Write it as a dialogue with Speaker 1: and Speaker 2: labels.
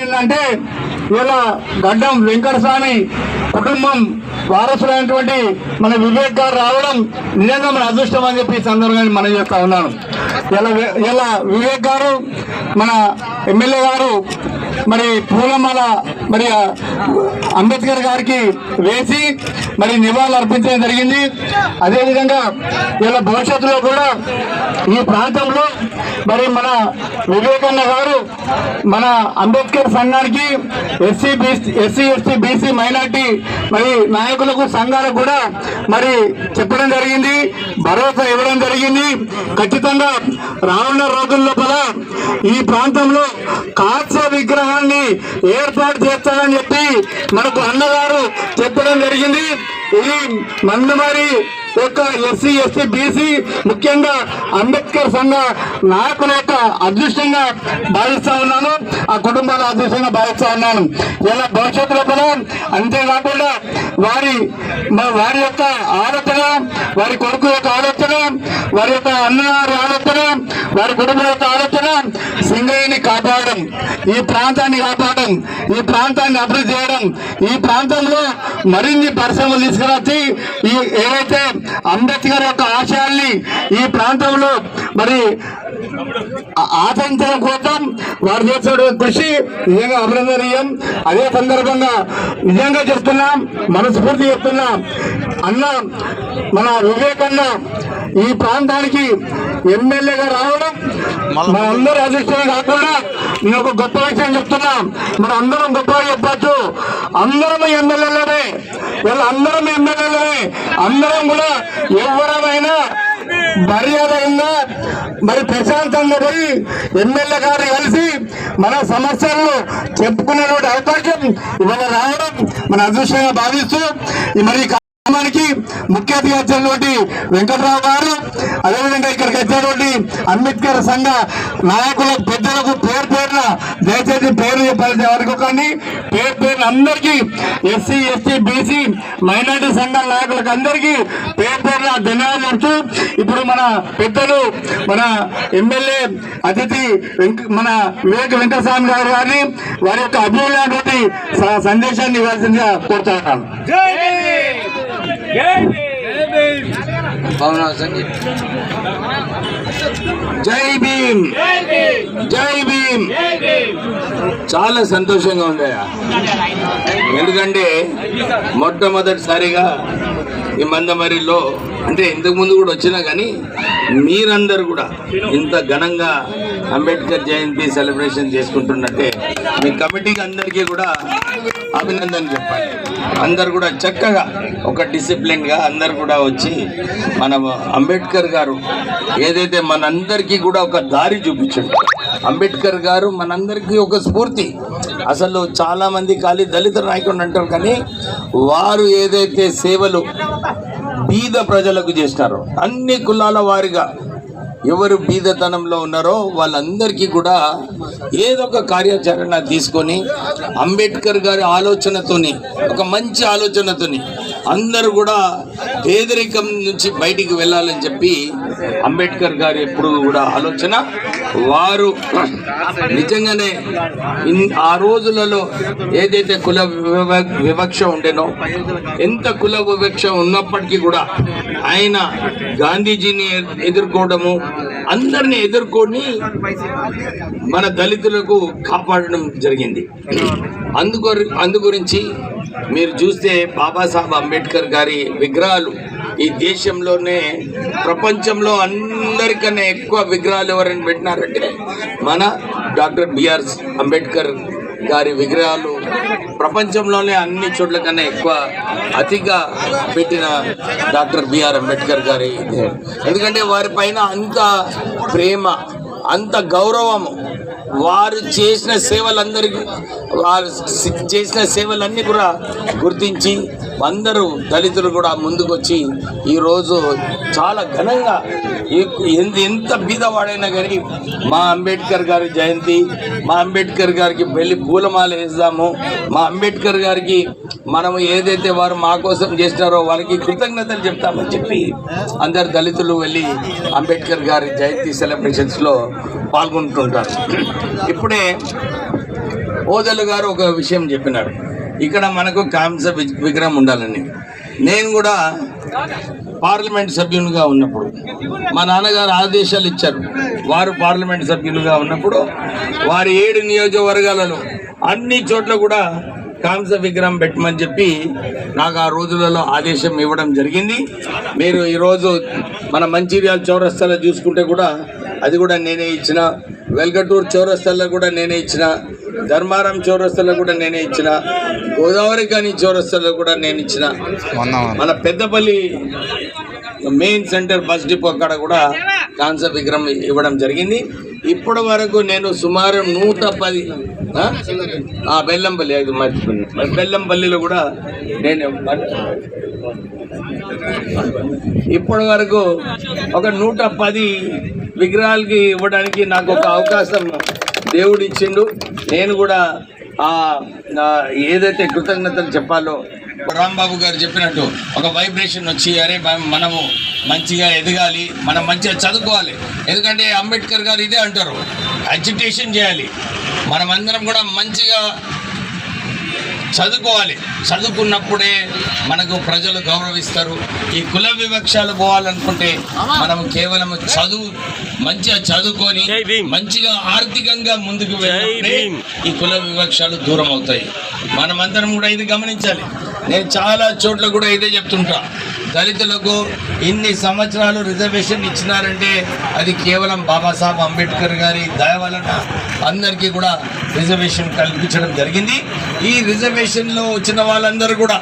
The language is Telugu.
Speaker 1: అంటే ఇలా గడ్డం వెంకటస్వామి కుటుంబం వారసులైనటువంటి మన వివేక్ గారు రావడం నిజంగా మన అదృష్టం అని చెప్పి ఈ సందర్భంగా మనం చేస్తా ఉన్నాను. ఇలా ఇలా వివేక్ గారు మన ఎమ్మెల్యే గారు మరి పూలమాల మరి అంబేద్కర్ గారికి వేసి మరి నివాళులు అర్పించడం జరిగింది. అదేవిధంగా ఇలా భవిష్యత్తులో కూడా ఈ ప్రాంతంలో మరి మన వివేకన్న గారు మన అంబేద్కర్ సంఘానికి SC BC SC ST BC minority మరి నాయకులకు సంఘాలకు కూడా మరి చెప్పడం జరిగింది. భరోసా ఇవ్వడం జరిగింది. ఖచ్చితంగా రానున్న రోజుల లోపల ఈ ప్రాంతంలో కాస్య విగ్రహాన్ని ఏర్పాటు చేస్తారని చెప్పి మనకు అన్నగారు చెప్పడం జరిగింది. ఇది మందమారి యొక్క ఎస్సీ ఎస్టీ బీసీ ముఖ్యంగా అంబేద్కర్ సంఘ నాయకుల యొక్క అదృష్టంగా భావిస్తా ఉన్నాను. ఆ కుటుంబాల అదృష్టంగా భావిస్తా ఉన్నాను. ఇలా భవిష్యత్తులో కూడా అంతేకాకుండా వారి వారి యొక్క ఆలోచన వారి కొడుకు యొక్క ఆలోచన వారి యొక్క అన్నగారి ఆలోచన వారి కుటుంబం యొక్క ఆలోచన సింగయ్యని కాపాడడం ఈ ప్రాంతాన్ని కాపాడడం ఈ ప్రాంతాన్ని అభివృద్ధి చేయడం ఈ ప్రాంతంలో మరిన్ని పరిశ్రమలు తీసుకురాచి ఈ ఏవైతే అంబేద్కర్ యొక్క ఆశయాల్ని ఈ ప్రాంతంలో మరి ఆచరించడం కోసం వారు చేసిన కృషి నిజంగా అభినందనీయం. అదే సందర్భంగా నిజంగా చెప్తున్నాం మనస్ఫూర్తి చెప్తున్నాం. అన్న మన వివేకన్న ఈ ప్రాంతానికి ఎమ్మెల్యేగా రావడం మన అందరి అదృష్టమే కాకుండా నేను ఒక గొప్ప విషయం చెప్తున్నా. మన అందరం గొప్పగా చెప్పచ్చు. అందరం ఎమ్మెల్యేలనే వీళ్ళ అందరం ఎమ్మెల్యేలనే అందరం కూడా ఎవరమైనా మర్యాదగా మరి ప్రశాంతంగా పోయి ఎమ్మెల్యే గారు కలిసి మన సమస్యలను చెప్పుకునేటువంటి అవకాశం ఇవాళ రావడం మన అదృష్టంగా భావిస్తూ మరి గ్రామానికి ముఖ్య అతిథి వెంకట్రావు గారు అదేవిధంగా ఇక్కడికి వచ్చినటువంటి అంబేద్కర్ సంఘ నాయకుల పెద్దలకు పేరు పేరున దయచేసి పేరు చెప్పాల్సిన వారికి కానీ పేరు పేరున అందరికీ ఎస్సీ ఎస్టీ బీసీ మైనార్టీ సంఘ నాయకులకు అందరికీ పేరు పేరున ధన్యవాదాలు చెప్తూ ఇప్పుడు మన పెద్దలు మన ఎమ్మెల్యే అతిథి వెంక- మన వివేక వెంకటస్వామి గారు గారిని వారి యొక్క అభివృద్ధి సందేశాన్ని ఇవ్వాల్సిందిగా కోరుతున్నాను
Speaker 2: అవునా సంగీత్
Speaker 1: జై భీమ్. జై భీమ్
Speaker 2: చాలా సంతోషంగా ఉంది ఎందుకంటే మొట్టమొదటిసారిగా ఈ మందమరిలో అంటే ఇంతకు ముందు కూడా వచ్చినా కానీ మీరందరూ కూడా ఇంత ఘనంగా అంబేద్కర్ జయంతి సెలబ్రేషన్ చేసుకుంటున్నట్టే మీ కమిటీకి అందరికీ కూడా అభినందన చెప్పాలి. అందరు కూడా చక్కగా ఒక డిసిప్లిన్గా అందరు కూడా వచ్చి మన అంబేద్కర్ గారు ఏదైతే మనందరికీ కూడా ఒక దారి చూపించండి అంబేద్కర్ గారు మనందరికీ ఒక స్ఫూర్తి. అసలు చాలామంది ఖాళీ దళిత నాయకుడు అంటారు కానీ వారు ఏదైతే సేవలు బీద ప్రజలకు చేసినారో అన్ని కులాల వారిగా ఎవరు బీదతనంలో ఉన్నారో వాళ్ళందరికీ కూడా ఏదో ఒక కార్యాచరణ తీసుకొని అంబేద్కర్ గారి ఆలోచనతోని ఒక మంచి ఆలోచనతోని అందరూ కూడా పేదరికం నుంచి బయటికి వెళ్ళాలని చెప్పి అంబేద్కర్ గారు ఎప్పుడు కూడా ఆలోచన. వారు నిజంగానే ఆ రోజులలో ఏదైతే కుల వివ- వివక్ష ఉండేనో ఎంత కుల వివక్ష ఉన్నప్పటికీ కూడా ఆయన గాంధీజీని ఎదుర్కోవడము అందరిని ఎదుర్కొని మన దళితులకు కాపాడడం జరిగింది. అందుకు అందు గురించి మీరు చూస్తే బాబాసాహెబ్ అంబేద్కర్ గారి విగ్రహాలు ఈ దేశంలోనే ప్రపంచంలో అందరికన్నా ఎక్కువ విగ్రహాలు ఎవరైనా పెట్టినారంటే మన డాక్టర్ బిఆర్ అంబేద్కర్ గారి విగ్రహాలు ప్రపంచంలోనే అన్ని చోట్ల కన్నా ఎక్కువ అతిగా పెట్టిన డాక్టర్ బిఆర్ అంబేద్కర్ గారి ఎందుకంటే వారి పైన అంత ప్రేమ అంత గౌరవము వారు చేసిన సేవలందరికీ వారు చేసిన సేవలన్నీ కూడా గుర్తించి అందరూ దళితులు కూడా ముందుకొచ్చి ఈరోజు చాలా ఘనంగా ఎంత బీదవాడైనా కానీ మా అంబేద్కర్ గారి జయంతి మా అంబేద్కర్ గారికి వెళ్ళి పూలమాల వేద్దాము. మా అంబేద్కర్ గారికి మనము ఏదైతే వారు మా కోసం చేసినారో వారికి కృతజ్ఞతలు చెప్తామని చెప్పి అందరు దళితులు వెళ్ళి అంబేద్కర్ గారి జయంతి సెలబ్రేషన్స్లో పాల్గొంటుంటారు. ఇప్పుడే ఓదలు గారు ఒక విషయం చెప్పినారు. ఇక్కడ మనకు కాంస వి- విగ్రహం ఉండాలని నేను కూడా పార్లమెంట్ సభ్యునిగా ఉన్నప్పుడు మా నాన్నగారు ఆదేశాలు ఇచ్చారు. వారు పార్లమెంట్ సభ్యులుగా ఉన్నప్పుడు వారి ఏడు నియోజకవర్గాలలో అన్ని చోట్ల కూడా కాంస విగ్రహం పెట్టమని చెప్పి నాకు ఆ రోజులలో ఆదేశం ఇవ్వడం జరిగింది. మీరు ఈరోజు మన మంచిర్యాల చౌరస్తాలో చూసుకుంటే కూడా అది కూడా నేనే ఇచ్చిన వెల్గటూరు చౌరస్తాల్లో కూడా నేనే ఇచ్చిన ధర్మారం చౌరస్తాలో కూడా నేనే ఇచ్చిన గోదావరి కానీ చౌరస్తాలో కూడా నేను ఇచ్చిన. మన Peddapalli main centre bus depot అక్కడ కూడా కాంస విగ్రహం ఇవ్వడం జరిగింది. ఇప్పటి వరకు నేను సుమారు నూట పది బెల్లంపల్లి అది మర్చిపోయింది బెల్లంపల్లిలో కూడా నేను ఇప్పటి వరకు ఒక నూట పది విగ్రహాలకి ఇవ్వడానికి నాకు ఒక అవకాశం దేవుడు ఇచ్చిండు నేను కూడా ఏదైతే కృతజ్ఞతలు చెప్పాలో రాంబాబు గారు చెప్పినట్టు ఒక వైబ్రేషన్ వచ్చి అరే మనం- మనము మంచిగా ఎదగాలి మనం మంచిగా చదువుకోవాలి. ఎందుకంటే అంబేద్కర్ గారు ఇదే అంటారు అజిటేషన్ చేయాలి. మనమందరం కూడా మంచిగా చదువుకోవాలి. చదువుకున్నప్పుడే మనకు ప్రజలు గౌరవిస్తారు. ఈ కుల వివక్షాలు పోవాలనుకుంటే మనం కేవలం చదువు మంచిగా చదువుకొని మంచిగా ఆర్థికంగా ముందుకు వెళ్ళినప్పుడే ఈ కుల వివక్షాలు దూరం అవుతాయి మనమందరం కూడా ఇది గమనించాలి. నేను చాలా చోట్ల కూడా ఇదే చెప్తుంటా. దళితులకు ఇన్ని సంవత్సరాలు రిజర్వేషన్ ఇచ్చినారంటే అది కేవలం బాబాసాహెబ్ అంబేద్కర్ గారి దయ వలన అందరికీ కూడా రిజర్వేషన్ కల్పించడం జరిగింది. ఈ రిజర్వేషన్లో వచ్చిన వాళ్ళందరూ కూడా